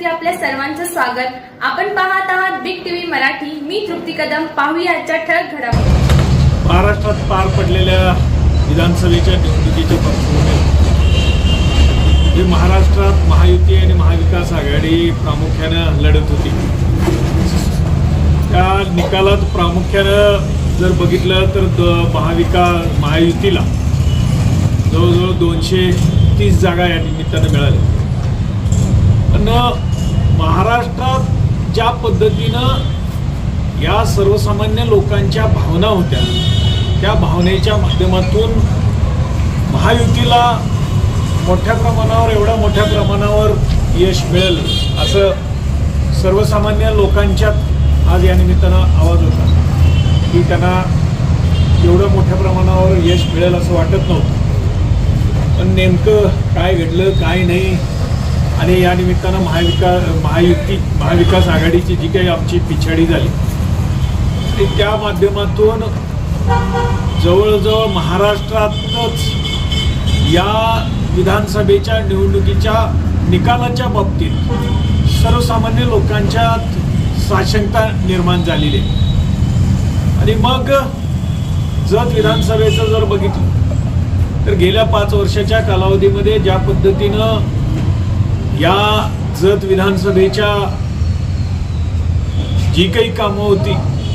मध्ये आपल्या सर्वांचं स्वागत. आपण पाहत आहात बिग टीव्ही मराठी. मी तृप्ती कदम. पाहूया आजच्या ठळक घडामोडी. महाराष्ट्रात पार पडलेल्या विधानसभेच्या निवडणुकीच्या पार्श्वभूमीवर महाराष्ट्रात महायुती आणि महाविकास आघाडी प्रामुख्यानं लढत होती. त्या निकालात प्रामुख्यानं जर बघितलं तर द महाविकास महायुतीला जवळजवळ दोनशे तीस जागा या निमित्तानं मिळाल्या. पण महाराष्ट्रात ज्या पद्धतीनं या सर्वसामान्य लोकांच्या भावना होत्या त्या भावनेच्या माध्यमातून महायुतीला मोठ्या प्रमाणावर एवढ्या मोठ्या प्रमाणावर यश मिळेल असं सर्वसामान्य लोकांच्यात आज या निमित्तानं आवाज होता. की त्यांना एवढं मोठ्या प्रमाणावर यश मिळेल असं वाटत नव्हतं. पण नेमकं काय घडलं काय नाही आणि या निमित्तानं महाविका महायुती महाविकास आघाडीची जी काही आमची पिछाडी झाली ती त्या माध्यमातून जवळजवळ महाराष्ट्रातच या विधानसभेच्या निवडणुकीच्या निकालाच्या बाबतीत सर्वसामान्य लोकांच्यात साशंकता निर्माण झालेली आहे. आणि मग जत विधानसभेचं जर बघितलं तर गेल्या पाच वर्षाच्या कालावधीमध्ये ज्या पद्धतीनं या जत विधानसभेच्या जी काही कामं होती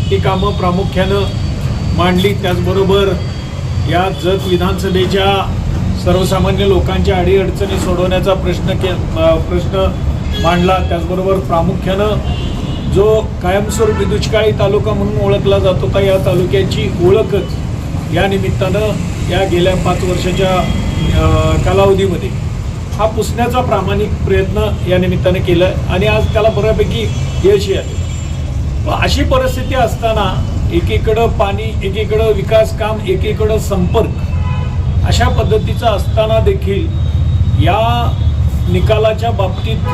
ती कामं प्रामुख्यानं मांडली. त्याचबरोबर या जत विधानसभेच्या सर्वसामान्य लोकांच्या अडीअडचणी सोडवण्याचा प्रश्न के प्रश्न मांडला. त्याचबरोबर प्रामुख्यानं जो कायमस्वरूपी दुष्काळी तालुका म्हणून ओळखला जातो का या तालुक्याची ओळखच या निमित्तानं या गेल्या पाच वर्षाच्या कालावधीमध्ये हा पुसण्याचा प्रामाणिक प्रयत्न या निमित्तानं केला आणि आज त्याला बऱ्यापैकी यश आले अशी परिस्थिती असताना एकीकडं पाणी एकीकडं विकास काम एकीकडं संपर्क अशा पद्धतीचं असताना देखील या निकालाच्या बाबतीत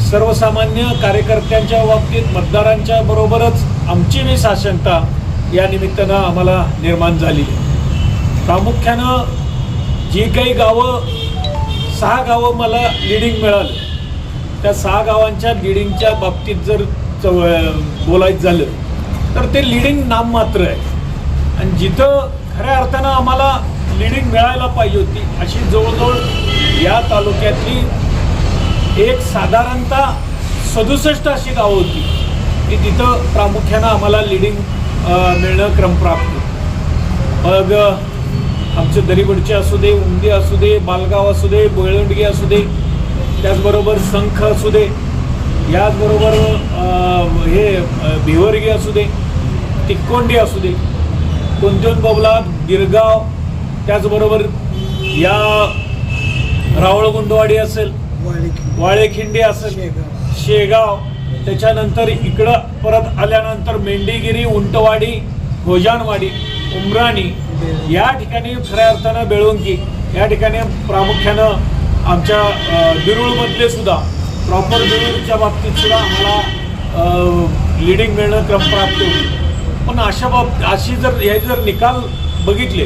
सर्वसामान्य कार्यकर्त्यांच्या बाबतीत मतदारांच्या बरोबरच आमची मी साशंकता या निमित्तानं आम्हाला निर्माण झाली प्रामुख्यानं जी काही गावं सहा गावं मला लिडिंग मिळालं. त्या सहा गावांच्या लिडिंगच्या बाबतीत जर बोलायचं झालं तर ते लिडिंग नाममात्र आहे. आणि जिथं खऱ्या अर्थानं आम्हाला लिडिंग मिळायला पाहिजे होती अशी जवळजवळ या तालुक्यातली एक साधारणतः सदुसष्ट अशी गावं होती की तिथं प्रामुख्यानं आम्हाला लिडिंग मिळणं क्रमप्राप्त मग आमचे दरीबडचे असू दे उमदी असू दे बालगाव असू दे बोळंडगी असू दे त्याचबरोबर संख असू दे याचबरोबर हे भिवर्गी असू दे तिक्कोंडी असू दे कोणत्योन बबला गिरगाव त्याचबरोबर या रावळगुंडवाडी असेल वाळेखिंडी असेल शेगाव त्याच्यानंतर इकडं परत आल्यानंतर मेंढीगिरी उंटवाडी गोजानवाडी उमराणी या ठिकाणी खऱ्या अर्थानं बेळवंकी या ठिकाणी प्रामुख्यानं आमच्या अ, बिरुळमधले सुद्धा प्रॉपर बिरुळच्या बाबतीत सुद्धा आम्हाला लिडिंग मिळणं क्रम प्राप्त होईल. पण अशा बाब अशी जर हे जर निकाल बघितले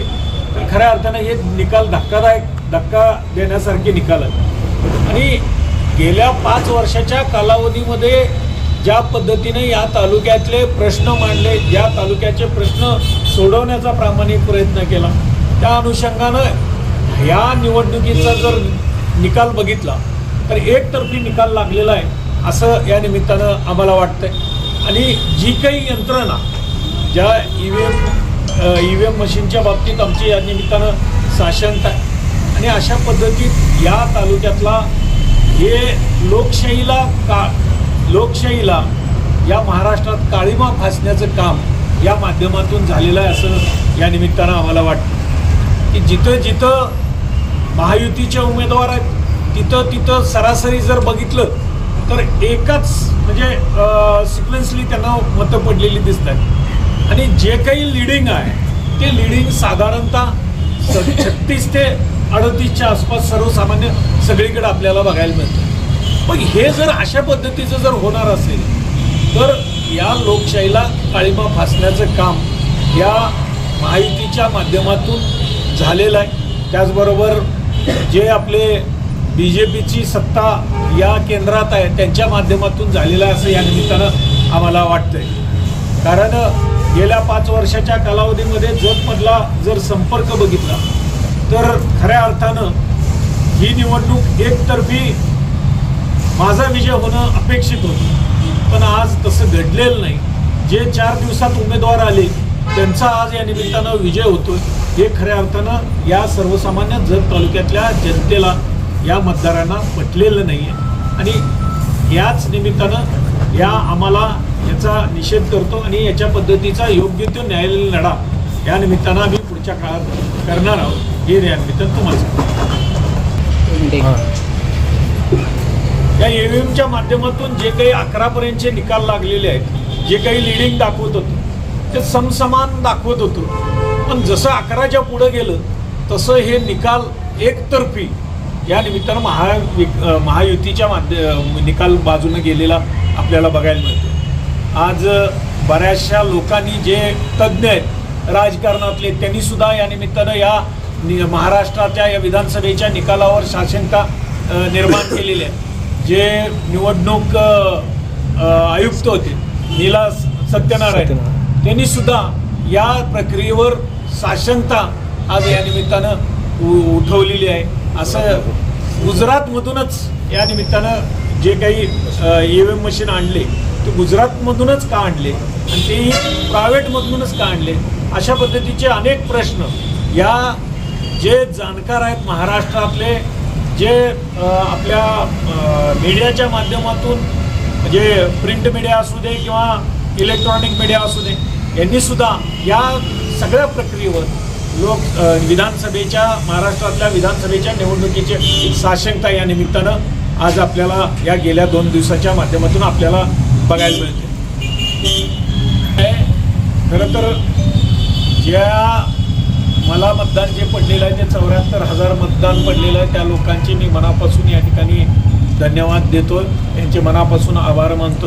तर खऱ्या अर्थानं हे निकाल धक्कादायक धक्का देण्यासारखे निकाल आहेत. आणि गेल्या पाच वर्षाच्या कालावधीमध्ये ज्या पद्धतीने या तालुक्यातले प्रश्न मांडले ज्या तालुक्याचे प्रश्न सोडवण्याचा प्रामाणिक प्रयत्न केला. त्या अनुषंगानं ह्या निवडणुकीचा जर निकाल बघितला तर एकतर्फी निकाल लागलेला आहे असं या निमित्तानं आम्हाला वाटतंय. आणि जी काही यंत्रणा ज्या E V M E V M मशीनच्या बाबतीत आमची या निमित्तानं साशंक आहे. आणि अशा पद्धतीत या तालुक्यातला हे लोकशाहीला का लोकशाहीला या महाराष्ट्रात काळीमा फासण्याचं काम या माध्यमातून झालेलं आहे असं या निमित्तानं आम्हाला वाटतं. की जिथं जिथं महायुतीचे उमेदवार आहेत तिथं तिथं सरासरी जर बघितलं तर एकच म्हणजे सिक्वेन्सली त्यांना मतं पडलेली दिसत आहेत आणि जे काही लिडिंग आहे ते लिडिंग साधारणतः छत्तीस ते अडतीसच्या आसपास सर्वसामान्य सगळीकडे आपल्याला बघायला मिळतं. मग हे जर अशा पद्धतीचं जर होणार असेल तर या लोकशाहीला काळीमा फासण्याचं काम या माहितीच्या माध्यमातून झालेलं आहे. त्याचबरोबर जे आपले बी जे पीची सत्ता या केंद्रात आहे त्यांच्या माध्यमातून झालेलं आहे असं या निमित्तानं आम्हाला वाटतंय. कारण गेल्या पाच वर्षाच्या कालावधीमध्ये जगमधला जर संपर्क बघितला तर खऱ्या अर्थानं ही निवडणूक एकतर्फी माझा विजय होणं अपेक्षित होतं. पण आज तसं घडलेलं नाही. जे चार दिवसात उमेदवार आले त्यांचा आज या निमित्तानं विजय होतोय. हे खऱ्या अर्थानं या सर्वसामान्य जत तालुक्यातल्या जनतेला या मतदारांना पटलेलं नाही आहे आणि याच निमित्तानं या आम्हाला याचा निषेध करतो आणि याच्या पद्धतीचा योग्य तो न्यायालयीन लढा या निमित्तानं आम्ही पुढच्या काळात करणार आहोत. हे या निमित्तानं तुम्हाला सांगतो. या ईव्हीएमच्या माध्यमातून जे काही अकरापर्यंतचे निकाल लागलेले आहेत जे काही लिडिंग दाखवत होतं ते समसमान दाखवत होतं. पण जसं अकराच्या पुढं गेलं तसं हे निकाल एकतर्फी या निमित्तानं महा महायुतीच्या माध्य निकाल बाजूनं गेलेला आपल्याला बघायला मिळतो. आज बऱ्याचशा लोकांनी जे तज्ज्ञ आहेत राजकारणातले त्यांनी सुद्धा या निमित्तानं या नि- महाराष्ट्राच्या या विधानसभेच्या निकालावर शासनता निर्माण केलेली आहे जे निवडणूक आयुक्त होते नीला सत्यनारायण त्यांनी सुद्धा या प्रक्रियेवर साशंकता आज या निमित्तानं उठवलेली आहे. असं गुजरातमधूनच या निमित्तानं जे काही ई व्ही एम मशीन आणले ते गुजरातमधूनच का आणले आणि तेही प्रायव्हेटमधूनच का आणले? अशा पद्धतीचे अनेक प्रश्न या जे जाणकार आहेत महाराष्ट्रातले जे आपल्या मीडियाच्या माध्यमातून म्हणजे प्रिंट मीडिया असू दे किंवा इलेक्ट्रॉनिक मीडिया असू दे यांनी सुद्धा या सगळ्या प्रक्रियेवर लोक विधानसभेच्या महाराष्ट्रातल्या विधानसभेच्या निवडणुकीचे साशंकता या निमित्तानं आज आपल्याला या गेल्या दोन दिवसाच्या माध्यमातून आपल्याला बघायला मिळते. खरं तर ज्या मला मतदान जे पडलेलं आहे ते चौऱ्याहत्तर हजार मतदान पडलेलं आहे त्या लोकांचे मी मनापासून या ठिकाणी धन्यवाद देतो त्यांचे मनापासून आभार मानतो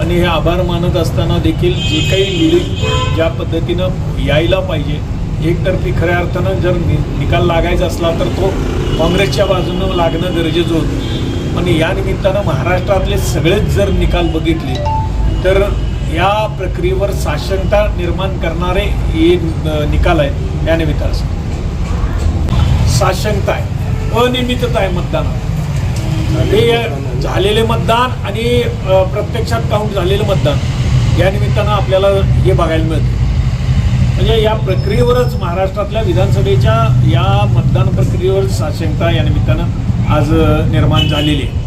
आणि हे आभार मानत असताना देखील जे काही लिडिंग ज्या पद्धतीनं यायला पाहिजे एकतर्फी खऱ्या अर्थानं जर नि निकाल लागायचा असला तर तो काँग्रेसच्या बाजूनं लागणं गरजेचं होतं. आणि या निमित्तानं महाराष्ट्रातले सगळेच जर निकाल बघितले तर या प्रक्रियेवर साशंकता निर्माण करणारे हे निकाल आहेत या निमित्तानं. साशंकता आहे. अनियमितता आहे मतदानात. हे झालेले मतदान आणि प्रत्यक्षात काउंट झालेलं मतदान? या निमित्तानं आपल्याला हे बघायला मिळतं. म्हणजे या प्रक्रियेवरच महाराष्ट्रातल्या विधानसभेच्या या मतदान प्रक्रियेवर साशंकता या निमित्तानं आज निर्माण झालेली आहे.